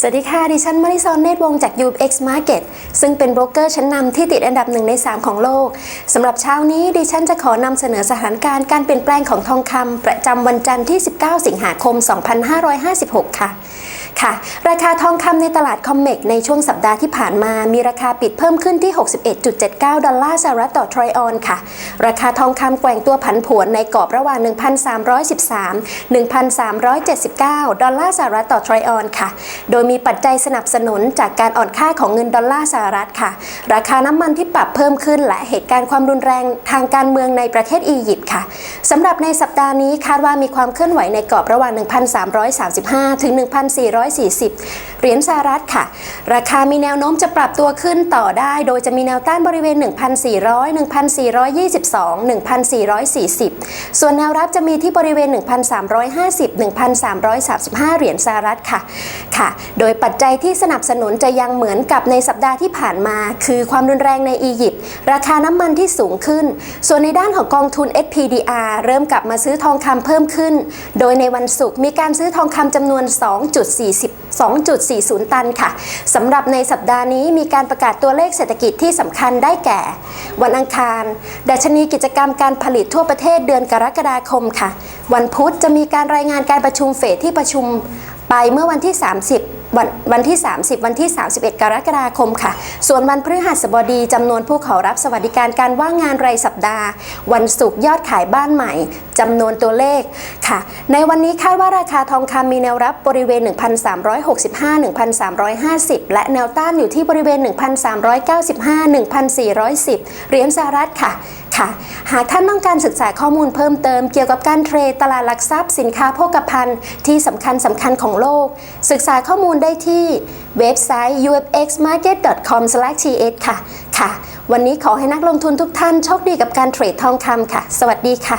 สวัสดีค่ะ ดิฉันมาริซอนเนตวงจาก UX Market ซึ่งเป็นโบรกเกอร์ชั้นนำที่ติดอันดับหนึ่งใน 3 ของโลกสำหรับเช้านี้ดิฉันจะขอนำเสนอสถานการณ์การเปลี่ยนแปลงของทองคำประจำวันจันทร์ที่ 19 สิงหาคม 2556 ค่ะ ค่ะ ราคาทองคำในตลาดคอมเมกในช่วงสัปดาห์ที่ผ่านมา มีราคาปิดเพิ่มขึ้นที่ 61.79 ดอลลาร์สหรัฐต่อทรอยออนค่ะ ราคาทองคำแกว่งตัวผันผวนในกรอบระหว่าง 1,313 1,379 ดอลลาร์สหรัฐต่อทรอยออนค่ะ โดยมีปัจจัยสนับสนุนจากการอ่อนค่าของเงินดอลลาร์สหรัฐค่ะ ราคาน้ำมันที่ปรับเพิ่มขึ้นและเหตุการณ์ความรุนแรงทางการเมืองในประเทศอียิปต์ค่ะสำหรับในสัปดาห์นี้คาดว่ามีความเคลื่อนไหวในกรอบระหว่าง 1,335 ถึง1,440 เหรียญสหรัฐค่ะ ราคามีแนวโน้มจะปรับตัวขึ้นต่อได้ โดยจะมีแนวต้านบริเวณ 1,400 1,422 1,440 ส่วนแนวรับจะมีที่บริเวณ 1,350 1,335 เหรียญสหรัฐค่ะค่ะ โดยปัจจัยที่สนับสนุนจะยังเหมือนกับในสัปดาห์ที่ผ่านมา คือความรุนแรงในอียิปต์ราคาน้ำมันที่สูงขึ้น ส่วนในด้านของกองทุน SPDR เริ่มกลับมาซื้อทองคำเพิ่มขึ้น โดยในวันศุกร์มีการซื้อทองคำจำนวน 2.4 2.40 ตันค่ะสำหรับในสัปดาห์นี้มีการประกาศตัวเลขเศรษฐกิจที่สำคัญได้แก่ วันอังคาร ดัชนีกิจกรรมการผลิตทั่วประเทศเดือนกรกฎาคมค่ะ วันพุธจะมีการรายงานการประชุมเฟดที่ประชุมไปเมื่อวันที่ 30 วันวันที่ 30 วันที่ 31 กรกฎาคมค่ะ ส่วนวันพฤหัสบดีจำนวนผู้ขอรับสวัสดิการการว่างงานรายสัปดาห์ วันศุกร์ยอดขายบ้านใหม่จำนวนตัวเลขค่ะ ในวันนี้คาดว่าราคาทองคำมีแนวรับบริเวณ 1,365 1,350 และแนวต้านอยู่ที่บริเวณ 1,395 1,410 เหรียญสหรัฐค่ะค่ะหากท่านต้องการศึกษาข้อมูลเพิ่มเติมเกี่ยวกับการเทรดตลาดหลักทรัพย์สินค้าโภคภัณฑ์ที่สำคัญสำคัญของโลก ศึกษาข้อมูลได้ได้ที่เว็บไซต์ ufxmarket.com/th ค่ะ ค่ะ วันนี้ขอให้นักลงทุนทุกท่านโชคดีกับการเทรดทองคำค่ะ สวัสดีค่ะ